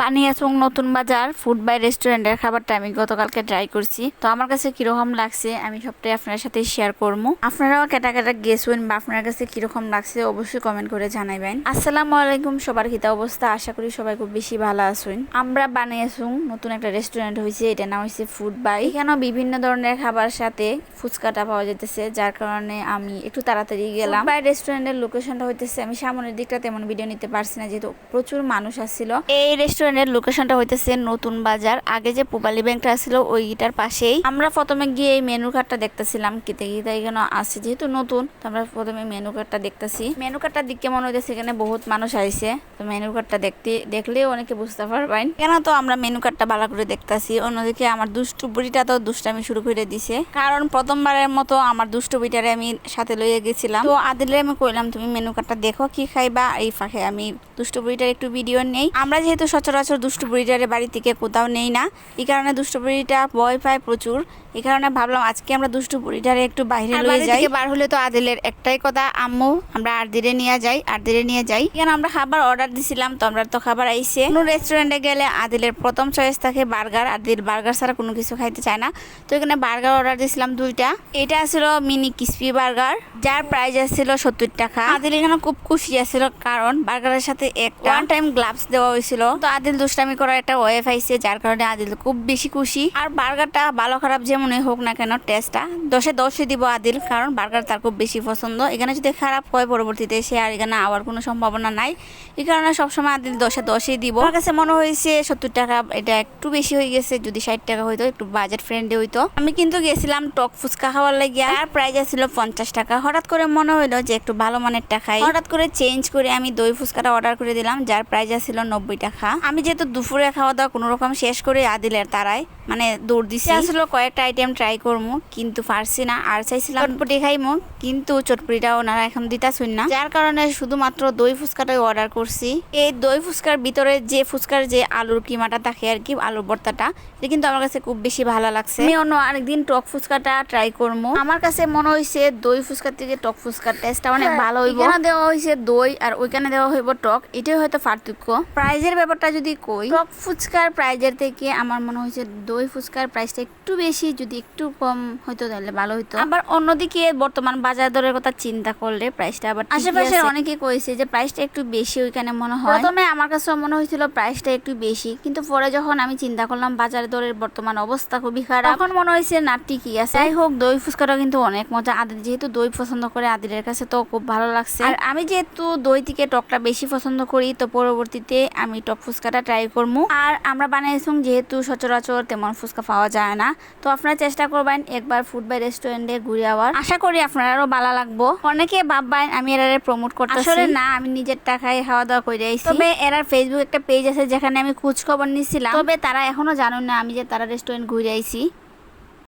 বানিয়াসং নতুন বাজার food by রেস্টুরেন্টের খাবারটা আমি গতকালকে ট্রাই করছি। তো আমার কাছে কীরকম লাগছে আমি সবটাই আপনার সাথে শেয়ার করব। আপনারাও কেটা কেটা গেছুন বা আপনার কাছে কীরকম লাগছে অবশ্যই কমেন্ট করে জানাইবেন আসসালামু আলাইকুম, সবার কিতা অবস্থা, আশা করি সবাই খুব বেশি ভালো আছেন। আমরা বানিয়াসুং নতুন একটা রেস্টুরেন্ট হয়েছে এটা নাম হয়েছে ফুড বাই এখানেও বিভিন্ন ধরনের খাবার সাথে ফুচকাটা পাওয়া যেতেছে যার কারণে আমি একটু তাড়াতাড়ি গেলাম। বাই রেস্টুরেন্টের লোকেশনটা হইতেছে, আমি সামনের দিকটা তেমন ভিডিও নিতে পারছি না, যেহেতু প্রচুর মানুষ আসছিল। এই রেস্টুরেন্টের লোকেশনটা হইতেছে নতুন বাজার। আগে যে পুবালি ব্যাংকটা ছিল, ওইটার পাশেই। আমরা প্রথমে গিয়ে এই মেনু কার্ডটা দেখতেছিলাম কিতে কিতে এখানে আছে। যেহেতু নতুন আমরা প্রথমে মেনু কার্ডটা দেখতেছি। মেনু কার্ডটা দিকে মনে হইতেছে, এখানে বহুত মানুষ আইছে। তো মেনু কার্ডটা দেখতে দেখলেও অনেকে বুঝতে পারবেন। কেন তো আমরা মেনু কার্ডটা ভালো করে দেখতাছি। অন্যদিকে আমার দুষ্টু বুড়িটা তো দুষ্টামি শুরু করে দিছে। কারণ প্রথমবারের মতো আমার দুষ্টু বুড়িটারে আমি সাথে লইয়ে গেছিলাম। তো আদিলে আমি কইলাম, তুমি মেনু কার্ডটা দেখো, কি খাইবা? এই ফাঁকে আমি দুষ্টু বুড়িটার একটু ভিডিও নেই। আমরা যেহেতু সচরাচর দুষ্টু বুড়িটারে বাড়ি থেকে কোথাও নেই না। এই কারণে দুষ্টু বুড়িটা ভয় পায় প্রচুর। এই কারণে ভাবলাম আজকে আমরা দুষ্টু বুড়িটারে একটু বাইরে লয়ে যাই। বার হলে তো আদিলের একটাই কথা আম্মু আমরা আরদিরে নিয়ে যাই আরদিরে নিয়ে যাই। এখানে আমরা খাবার অর্ডার দিছিলাম তো আমরা তো খাবার আইসে কোনো রেস্টুরেন্টে গেলে আদিলের প্রথম চয়েস থাকে বার্গার আদিল বার্গার ছাড়া কোনো কিছু খাইতে চায় না। তো এখানে বার্গার অর্ডার দিছিলাম দুইটা। এটা ছিল মিনি ক্রিসপি বার্গার যার প্রাইস আসছিল সত্তর টাকা। আদিল এখানে খুব খুশি আছিল কারণ বার্গারের সাথে একটা ওয়ান টাইম গ্লাভস দেওয়া হয়েছিল। তো আদিল দুষ্টামি করার একটা ওয়েফ আইছে, যার কারণে আদিল খুব বেশি খুশি। আর বার্গারটা ভালো খারাপ যেমনই হোক না কেন, টেস্টটা। দশে দশে দিব আদিল, কারণ বার্গার তার খুব বেশি পছন্দ। এখানে যদি খারাপ হয় পরবর্তীতে, সে আর এখানে আওয়ার কোনো সম্ভাবনা নাই। এই কারণে সবসময় আদিল দশে দশই দিব। আমার কাছে মনে হয়েছে সত্তর টাকা, এটা একটু বেশি হয়ে গেছে, যদি ষাট টাকা হইতো, একটু বাজেট ফ্রেন্ডলি হইতো। আমি কিন্তু গেছিলাম টক ফুচকা খাওয়ার লাগিয়া। আর প্রাইস ছিল পঞ্চাশ টাকা। হঠাৎ করে মনে হইল যে একটু ভালো মানের টাকাই। হঠাৎ করে চেঞ্জ করে আমি দই ফুচকাটা অর্ডার করে দিলাম, যার প্রাইস ছিল নব্বই টাকা। আমি যেহেতু দুপুরে খাওয়া দাওয়া কোনো রকম শেষ করে আদিলের তারাই মানে দৌড় দিছি। আসলে কয়েকটা আইটেম ট্রাই করব কিন্তু পারছি না। আর চাইছিলাম চটপটি খাইমু কিন্তু চটপটিটা ওনারা এখন দিতাছুন না। যার কারণে শুধুমাত্র দই ফুচকাটাই অর্ডার করছি। এই দই ফুচকার ভিতরে যে ফুচকার যে আলুর কিমাটা থাকে আর কি আলুর ভর্তাটা এটা কিন্তু আমার কাছে খুব বেশি ভালো লাগছে। আমি অন্য আরেকদিন টক ফুচকাটা ট্রাই করব আমার কাছে মনে হয়েছে দই ফুচকার থেকে টক ফুচকার টেস্টটা অনেক ভালো হইব। এখানে দেওয়া হয়েছে দই আর ওইখানে দেওয়া হইব টক এটাই হয়তো পার্থক্য। প্রাইজের ব্যাপারটা যদি কই টক ফুচকার প্রাইজের থেকে আমার মনে হয়েছে দই ফুচকার প্রাইসটা একটু বেশি যদি একটু কম হইতো তাহলে ভালো হইতো। আবার অন্যদিকে বর্তমান বাজার দরের কথা চিন্তা করলে প্রাইসটা আবার আশেপাশে অনেকে কইছে যে প্রাইসটা একটু বেশি ওইখানে মনে হয়। প্রথমে আমার কাছে মনে হয়েছিল প্রাইসটা একটু বেশি কিন্তু পরে যখন আমি চিন্তা করলাম বাজার দরের বর্তমান অবস্থা খুবই খারাপ এখন মনে হয়েছে না ঠিকই আছে। যাই হোক দই ফুচকাটা কিন্তু অনেক মজা। আদিল যেহেতু দই পছন্দ করে আদিরের কাছে তো খুব ভালো লাগছে। আর আমি যেহেতু দই থেকে টকটা বেশি পছন্দ করি তো পরবর্তীতে আমি টক ফুচকাটা ট্রাই করব আর আমরা বানাইছুম যেহেতু সচরাচর তেমন ফুচকা পাওয়া যায় না। তো আপনারা চেষ্টা করবেন একবার ফুড বাই রেস্টুরেন্টে ঘুরে আবার আশা করি আপনারাও ভালো লাগবো। অনেকে ভাববেন আমি এরারে প্রমোট করতে আসলে না আমি নিজের টাকায় খাওয়া দাওয়া করে আইছি তবে এরার ফেসবুক একটা পেজ আছে যেখানে আমি খোঁজ খবর নিছিলাম। তবে তারা এখনও জানো না আমি যে তারা রেস্টুরেন্ট ঘুরে আইছি।